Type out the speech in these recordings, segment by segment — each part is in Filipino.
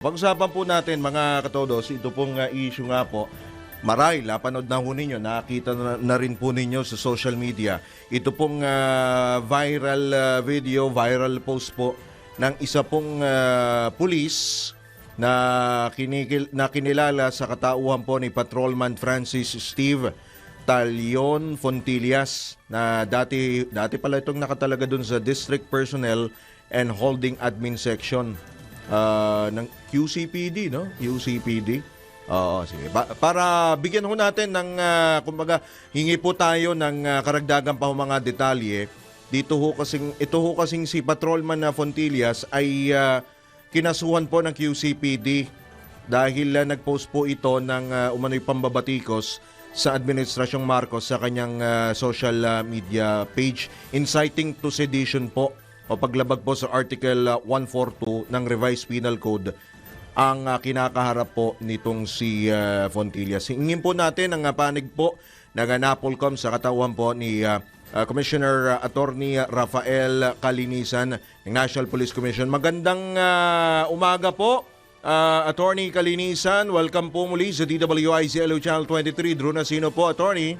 Pag-usapan po natin mga katodos, ito pong uh, issue nga po, marahil napanood na ho ninyo, nakita na, na rin po ninyo sa social media. Ito pong uh, viral uh, video, viral post po ng isa pong uh, pulis na, kinikil, na kinilala sa katauhan po ni Patrolman Francis Steve Talion Fontillas na dati dati pala itong nakatalaga dun sa District Personnel and Holding Admin Section ah, ng QCPD, no? QCPD. Oo, sige. Ba- para bigyan ho natin ng, ah, kumbaga, hingi po tayo ng ah, karagdagan pa mga detalye. Dito ho kasing, ito ho kasing si Patrolman na Fontillas ay ah, kinasuhan po ng QCPD dahil ah, nag-post po ito ng uh, umano'y pambabatikos sa Administrasyong Marcos sa kanyang ah, social ah, media page inciting to sedition po o paglabag po sa Article ah, 142 ng Revised Penal Code ang ah, kinakaharap po nitong si ah, Fontillas. Hingin po natin ang ah, panig po ng ah, NAPOLCOM sa katawan po ni ah, ah, Commissioner ah, Attorney Rafael Kalinisan ng National Police Commission. Magandang ah, umaga po. Ah, Attorney Kalinisan, welcome po muli sa DWIZ LO Channel 23. Drew Nasino po, Attorney.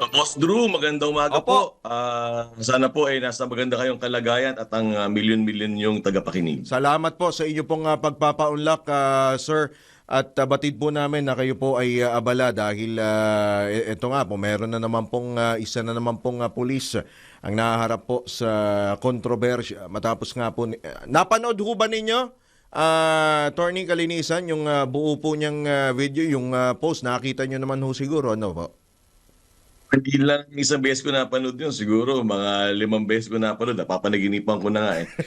Uh, Boss Drew, magandang umaga Opo. po. Ah, sana po ay nasa maganda kayong kalagayan at ang ah, milyon-milyon yung tagapakinig. Salamat po sa inyo pong ah, pagpapaunlak, ah, sir. At ah, batid po namin na kayo po ay ah, abala dahil ah, e- eto nga po, meron na naman pong ah, isa na naman pong ah, pulis ang naharap po sa kontrobersya. Matapos nga po, ah, napanood ho ba ninyo? Ah, Attorney Kalinisan, yung ah, buo po niyang ah, video, yung ah, post, nakita nyo naman ho siguro, ano po? Hindi lang isang beses ko napanood yun. Siguro mga limang beses ko napanood. Napapanaginipan ko na nga eh.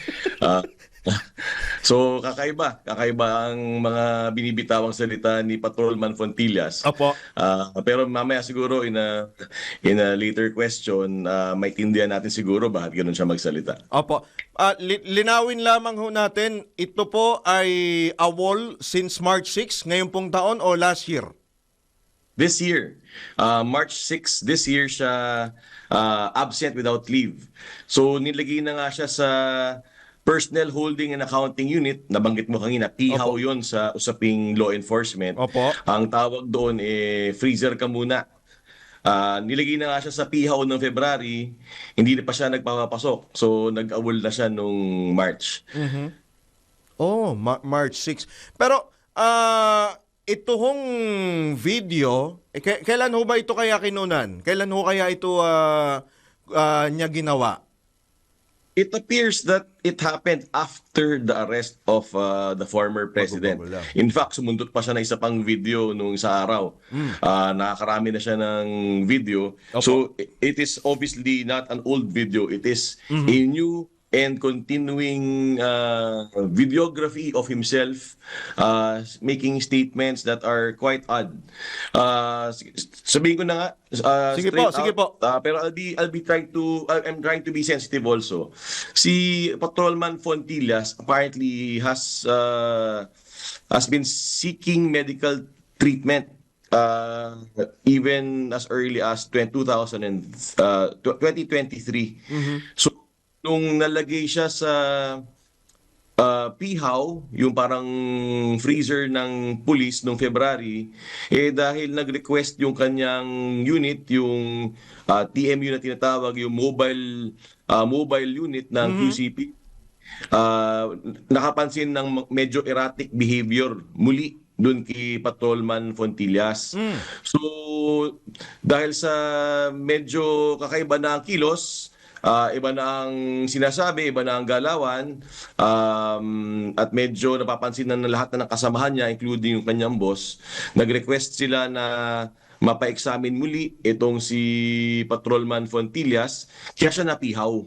Ah, so kakaiba. Kakaiba ang mga binibitawang salita ni Patrolman Fontillas. Opo. Ah, pero mamaya siguro in a, in a later question, uh, maintindihan natin siguro bakit ganun siya magsalita. Opo. Ah, li- linawin lamang ho natin, ito po ay awol since March 6, ngayon pong taon o last year? This year, uh, March 6, this year siya uh, absent without leave. So nilagay na nga siya sa Personnel Holding and Accounting Unit, nabanggit mo kanina, PHAW yon sa usaping law enforcement. Opo. Ang tawag doon eh freezer ka muna. Ah, nilagay na nga siya sa PHAW noong February, hindi na pa siya nagpapapasok. So nag-awol na siya nung March. Oh, Ma- March 6. Pero ah ito hong video, eh, kailan ho ba ito kaya kinunan? Kailan ho kaya ito ah, ah, niya ginawa? It appears that it happened after the arrest of uh, the former president. In fact, sumundot pa siya ng isa pang video nung sa araw. Ah, nakakarami na siya ng video. Opo. So, it is obviously not an old video. It is a new and continuing uh, videography of himself uh, making statements that are quite odd. Uh, sabihin ko na nga uh, Sige po, straight sige po. out, Uh, pero I'll be I'll be trying to uh, I'm trying to be sensitive also. Si Patrolman Fontillas apparently has uh, has been seeking medical treatment uh, even as early as 2000 and uh, 2023. So nung nalagay siya sa uh, PHAW, yung parang freezer ng police nung February, eh dahil nag-request yung kanyang unit, yung uh, TMU na tinatawag, yung mobile uh, mobile unit ng QCP, uh, nakapansin ng medyo erratic behavior muli doon kay Patrolman Fontillas. So, dahil sa medyo kakaiba na ang kilos, Ah, iba na ang sinasabi, iba na ang galawan, um, at medyo napapansin na ng lahat na ng kasamahan niya, including yung kanyang boss, nag-request sila na mapa-examine muli itong si Patrolman Fontillas, kaya siya napihaw.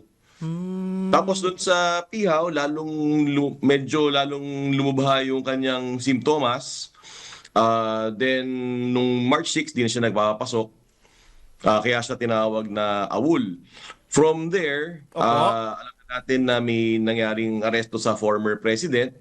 Tapos doon sa pihaw, lalong lu- medyo lalong lumubha yung kanyang simptomas. Ah, then nung March 6 di na siya nagpapasok. Ah, kaya siya tinawag na awul. From there, ah, alam natin na may nangyaring aresto sa former president.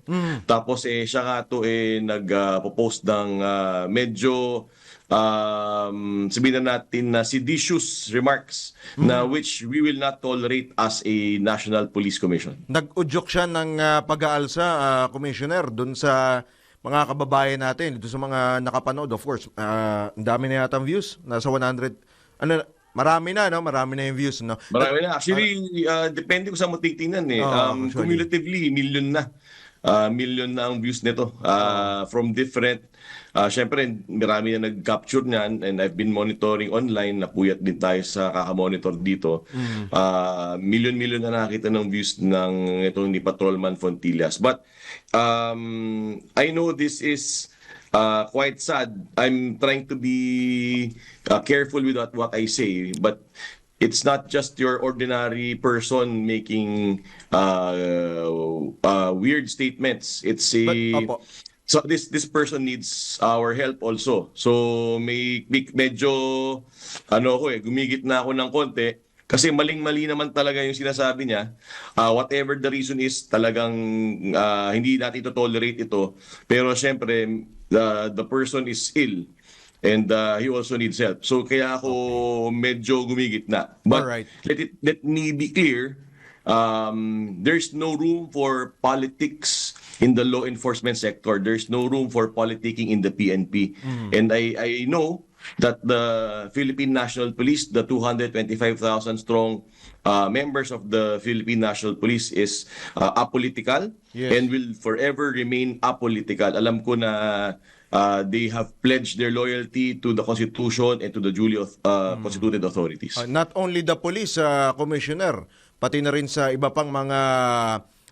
Tapos eh siya nga to eh nag-post ng ah, medyo um, sabihin na natin na seditious remarks na which we will not tolerate as a National Police Commission. Nag-udyok siya ng ah, pag-aalsa, ah, Commissioner, dun sa mga kababayan natin, dun sa mga nakapanood, of course. ah, ang dami na yata ang views. Nasa 100, ano, marami na, no? Marami na yung views, no? Marami na. Actually, uh, depende kung saan mo titingnan eh. Oo, um, actually. cumulatively, million na. Uh, million na ang views nito uh, from different uh, syempre marami na nag-capture niyan and I've been monitoring online napuyat din tayo sa kaka-monitor dito uh, million-million na nakita ng views ng itong ni Patrolman Fontillas but um, I know this is uh, quite sad. I'm trying to be uh, careful with what, what I say, but it's not just your ordinary person making uh, uh, weird statements. It's a But, so this this person needs our help also. So may, may medyo ano ko eh gumigit na ako ng konti kasi maling-mali naman talaga yung sinasabi niya. Uh, whatever the reason is, talagang uh, hindi natin ito tolerate ito. Pero syempre, the, the person is ill and uh, he also needs help. So kaya ako medyo gumigit na. But Alright. let, it, let me be clear, um, there's no room for politics in the law enforcement sector. There's no room for politicking in the PNP. And I, I know that the Philippine National Police, the 225,000 strong uh, members of the Philippine National Police is uh, apolitical Yes. and will forever remain apolitical. Alam ko na uh, they have pledged their loyalty to the Constitution and to the duly uh, constituted authorities. Uh, not only the police, uh, Commissioner, pati na rin sa iba pang mga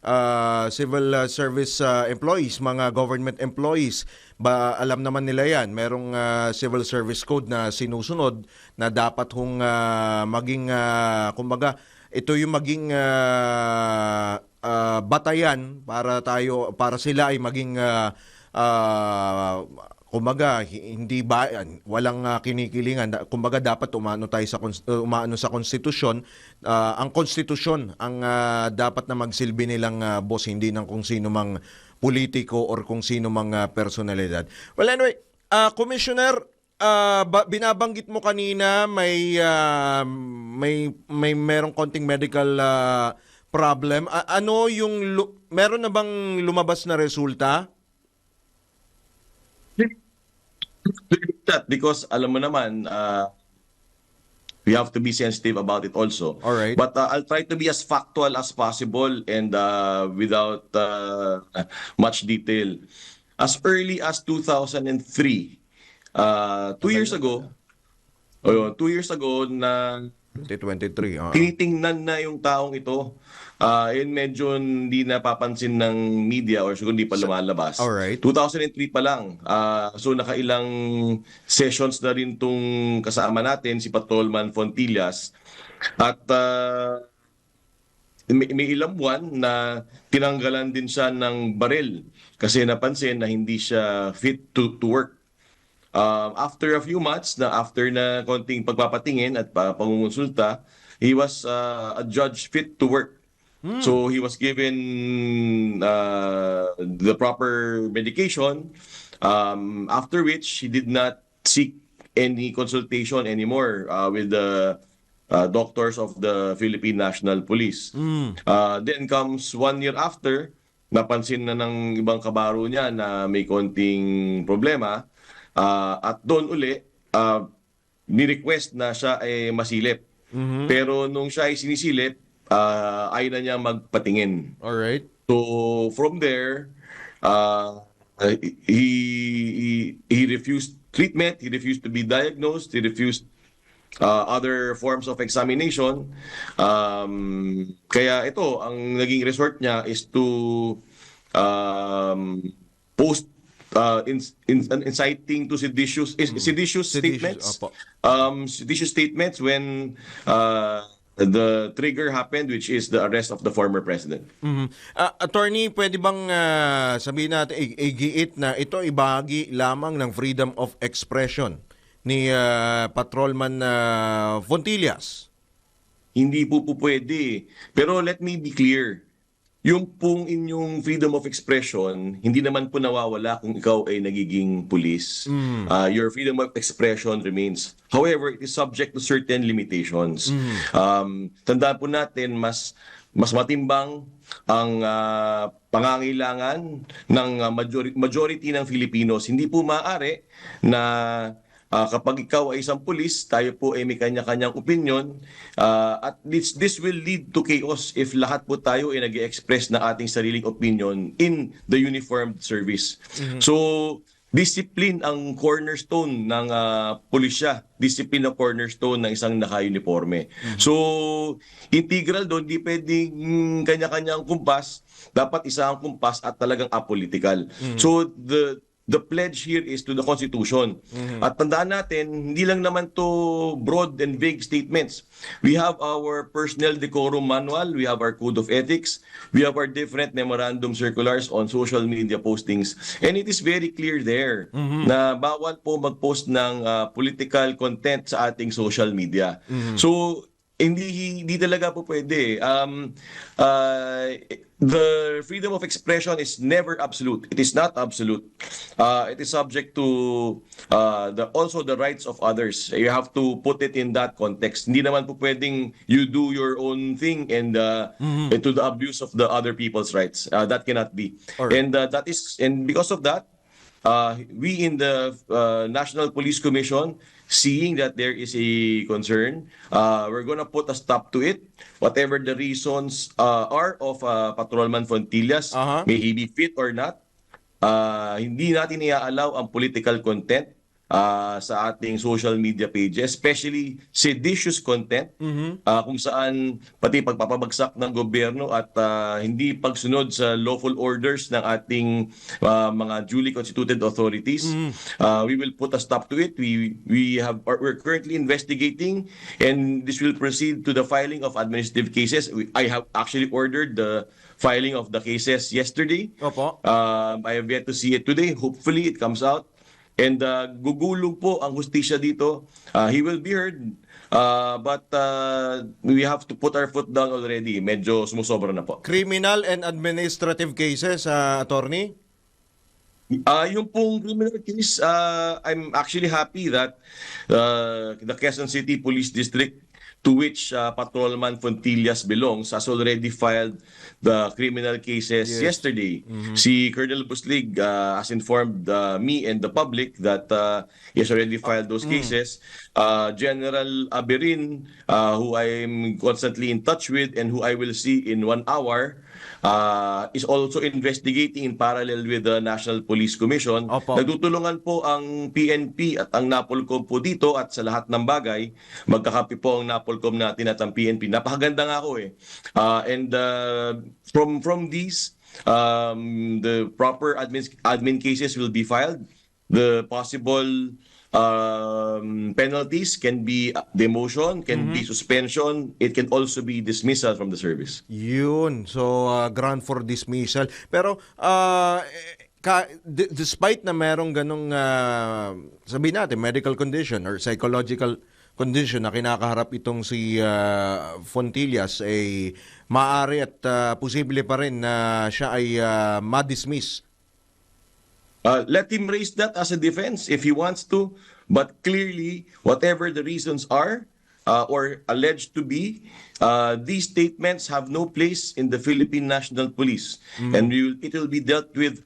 uh, civil uh, service uh, employees, mga government employees. Ba, alam naman nila yan, merong uh, civil service code na sinusunod na dapat hong uh, maging, uh, kumbaga, ito yung maging uh, uh, batayan para tayo para sila ay maging uh, uh, kumbaga hi- hindi ba walang uh, kinikilingan. Kumbaga dapat umano tayo sa uh, umano sa konstitusyon. Uh, ang konstitusyon ang uh, dapat na magsilbi nilang uh, boss hindi ng kung sino mang politiko or kung sino uh, personalidad well anyway uh, commissioner uh, ba- binabanggit mo kanina may uh, may may merong konting medical uh, problem A- ano yung meron na bang lumabas na resulta because alam mo naman uh, we have to be sensitive about it also. Alright. But uh, I'll try to be as factual as possible and uh, without uh, much detail. As early as 2003, uh, two years ago, oh, two years ago na 2023 ah. tinitingnan na yung taong ito. Ah, yun medyo hindi napapansin ng media or siguro hindi pa lumalabas. Alright. 2003 pa lang. Ah, so nakailang sessions na rin tong kasama natin si Patrolman Fontillas. At ah, may, may ilang buwan na tinanggalan din siya ng baril kasi napansin na hindi siya fit to, to work. Um, after a few months, na after na konting pagpapatingin at pa, pangungonsulta, he was uh, adjudged fit to work. So he was given uh, the proper medication, um, after which he did not seek any consultation anymore uh, with the uh, doctors of the Philippine National Police. Uh, then comes one year after, napansin na ng ibang kabaro niya na may konting problema. Uh, at doon uli, uh, ni-request na siya ay masilip. Pero nung siya ay sinisilip, uh, ayaw na niya magpatingin. all right So from there, uh, he, he he refused treatment. He refused to be diagnosed. He refused uh, other forms of examination. Um, kaya ito, ang naging resort niya is to um, post uh, in, in, inciting to seditious is- seditious, Seditious, statements. opo. Um, seditious statements when uh, the trigger happened, which is the arrest of the former president. Mhm. Ah, attorney, pwede bang ah, sabihin natin, igiit na ito ibahagi lamang ng freedom of expression ni ah, Patrolman ah, Fontillas? hindi po po pwede. Pero let me be clear. Yung pong inyong freedom of expression, hindi naman po nawawala kung ikaw ay nagiging pulis. Uh, your freedom of expression remains. However, it is subject to certain limitations. Um, tandaan po natin, mas mas matimbang ang ah, pangangailangan ng ah, majority, majority ng Filipinos. Hindi po maaari na Ah, kapag ikaw ay isang pulis, tayo po ay may kanya-kanyang opinion ah, at this, this will lead to chaos if lahat po tayo ay nag express na ating sariling opinion in the uniformed service. So, discipline ang cornerstone ng ah, pulisya. Discipline ang cornerstone ng isang naka-uniforme. So, integral doon, di pwedeng kanya-kanyang kumpas. Dapat isa ang kumpas at talagang apolitical. So, the the pledge here is to the Constitution. At tandaan natin, hindi lang naman to broad and vague statements. We have our personnel decorum manual, we have our code of ethics, we have our different memorandum circulars on social media postings. And it is very clear there na bawal po mag-post ng ah, political content sa ating social media. So, hindi hindi talaga po pwede. Um, uh, the freedom of expression is never absolute. It is not absolute. Uh, it is subject to uh, the also the rights of others. You have to put it in that context. Hindi naman po pwedeng you do your own thing and uh, and to the abuse of the other people's rights. Uh, that cannot be. Alright. And uh, that is and because of that, uh, we in the uh, National Police Commission, seeing that there is a concern, uh, we're gonna put a stop to it. Whatever the reasons uh, are of uh, Patrolman Fontillas, Aha. may he be fit or not, uh, hindi natin iaalaw ang political content uh, sa ating social media pages, especially seditious content, uh, kung saan pati pagpapabagsak ng gobyerno at uh, hindi pagsunod sa lawful orders ng ating uh, mga duly constituted authorities. Uh, we will put a stop to it. We we have we're currently investigating, and this will proceed to the filing of administrative cases. We, I have actually ordered the filing of the cases yesterday. Opo. Um, I have yet to see it today. Hopefully, it comes out. And uh, gugulong po ang hustisya dito. Uh, he will be heard. Uh, but uh, we have to put our foot down already. Medyo sumusobra na po. Criminal and administrative cases, sa attorney? Uh, yung pong criminal case, uh, I'm actually happy that uh, the Quezon City Police District to which uh, Patrolman Fontillas belongs has already filed the criminal cases Yes. yesterday. Si Colonel Buslig uh, has informed uh, me and the public that uh, he has already filed those cases. Uh, General Aberin, uh, who I'm constantly in touch with and who I will see in one hour, uh, is also investigating in parallel with the National Police Commission. Opo. Nagtutulungan po ang PNP at ang NAPOLCOM po dito at sa lahat ng bagay. Magkakapi po ang NAPOLCOM natin at ang PNP. Napakaganda nga ako eh. Uh, and uh, from from these, um, the proper admin, admin cases will be filed. The possible um, penalties can be demotion, can be suspension. It can also be dismissal from the service. Yun. So, uh, grant for dismissal. Pero, uh, ka, d- despite na merong ganong, uh, sabihin natin, medical condition or psychological condition na kinakaharap itong si uh, Fontillas, ay maaari at uh, posible pa rin na siya ay uh, ma-dismiss. Uh, let him raise that as a defense if he wants to. But clearly, whatever the reasons are uh, or alleged to be, uh, these statements have no place in the Philippine National Police. And we will, it will be dealt with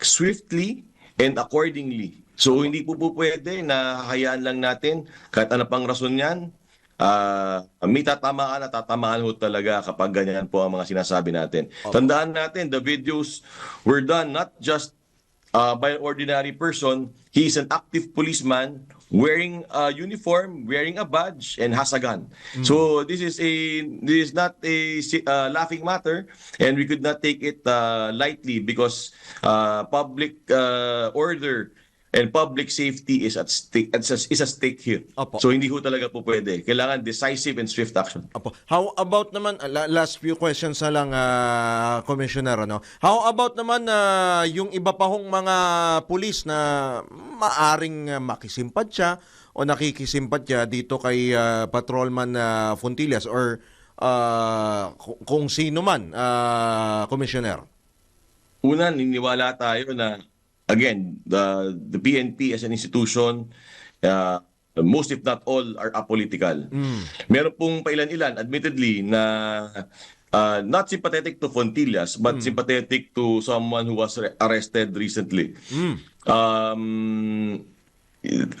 swiftly and accordingly. So hindi po po pwede na hayaan lang natin kahit ano pang rason yan. Uh, may tatamaan at tatamaan ho talaga kapag ganyan po ang mga sinasabi natin. Tandaan natin, the videos were done not just uh, by an ordinary person. He is an active policeman wearing a uniform, wearing a badge, and has a gun. So this is a this is not a uh, laughing matter, and we could not take it uh, lightly because uh, public uh, order and public safety is at stake at is at stake here. Opo. So hindi ho talaga po pwede. Kailangan decisive and swift action. Apo. How about naman uh, la- last few questions na lang ah, commissioner ano. How about naman ah, yung iba pa hong mga pulis na maaring uh, makisimpatya o nakikisimpatya dito kay ah, patrolman na Fontillas or ah, kung- sino man ah, commissioner. Una, niniwala tayo na again, the the PNP as an institution uh, most if not all are apolitical. Meron pong pailan-ilan admittedly na uh, not sympathetic to Fontillas but sympathetic to someone who was re- arrested recently. Um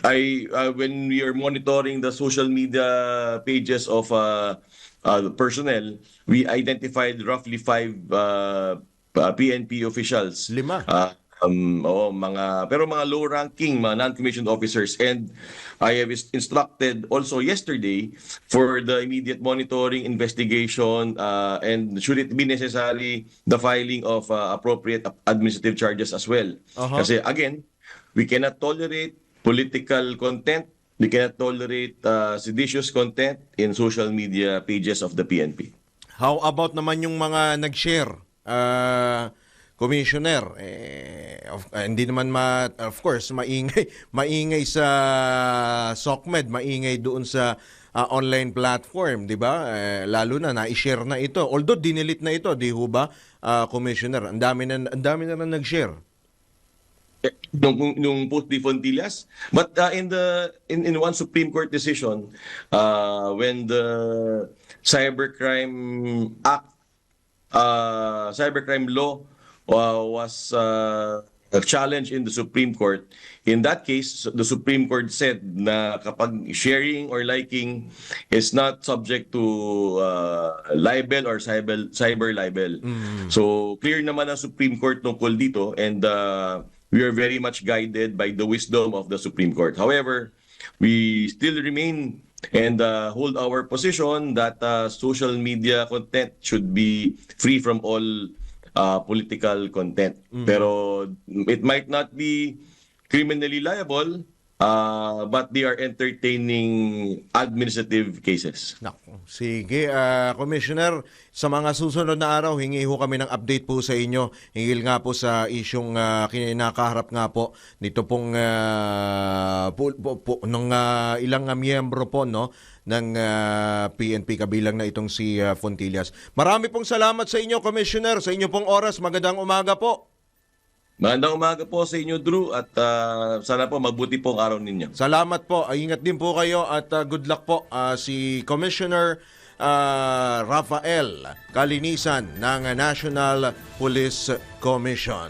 I uh, when we are monitoring the social media pages of uh, uh, personnel, we identified roughly five uh, uh, PNP officials. Lima. Uh, um, oo, mga pero mga low ranking mga non-commissioned officers and I have instructed also yesterday for the immediate monitoring investigation uh, and should it be necessary the filing of uh, appropriate administrative charges as well Uh-huh. kasi again we cannot tolerate political content we cannot tolerate uh, seditious content in social media pages of the PNP How about naman yung mga nag-share? Ah, commissioner, eh, of, ah, hindi naman ma, of course, maingay, maingay sa SOCMED, maingay doon sa ah, online platform, di ba? Eh, lalo na, na-share na ito. Although, dinilit na ito, di ho ba, ah, commissioner? Ang dami na, ang dami na na nag-share. nung nung post ni Fontillas but uh, in the in in one Supreme Court decision uh, when the cybercrime act uh, cybercrime law uh, was uh, challenged in the Supreme Court. In that case the Supreme Court said na kapag sharing or liking is not subject to uh, libel or cyber cyber libel. So clear naman ang Supreme Court tungkol dito and uh, we are very much guided by the wisdom of the Supreme Court. However, we still remain and uh, hold our position that uh, social media content should be free from all uh, political content. Pero it might not be criminally liable, uh, but they are entertaining administrative cases. Naku, sige, ah, Commissioner, sa mga susunod na araw, hingi ho kami ng update po sa inyo. Hingil nga po sa isyong uh, kinakaharap nga po nito pong ah, po, po, po, ng ah, ilang ah, miyembro po no ng ah, PNP kabilang na itong si ah, Fontillas. Marami pong salamat sa inyo, Commissioner, sa inyo pong oras. Magandang umaga po. Magandang umaga po sa inyo, Drew, at uh, sana po mabuti po ang araw ninyo. Salamat po. Ay, Ingat din po kayo at ah, good luck po Ah, si Commissioner ah, Rafael Kalinisan ng National Police Commission.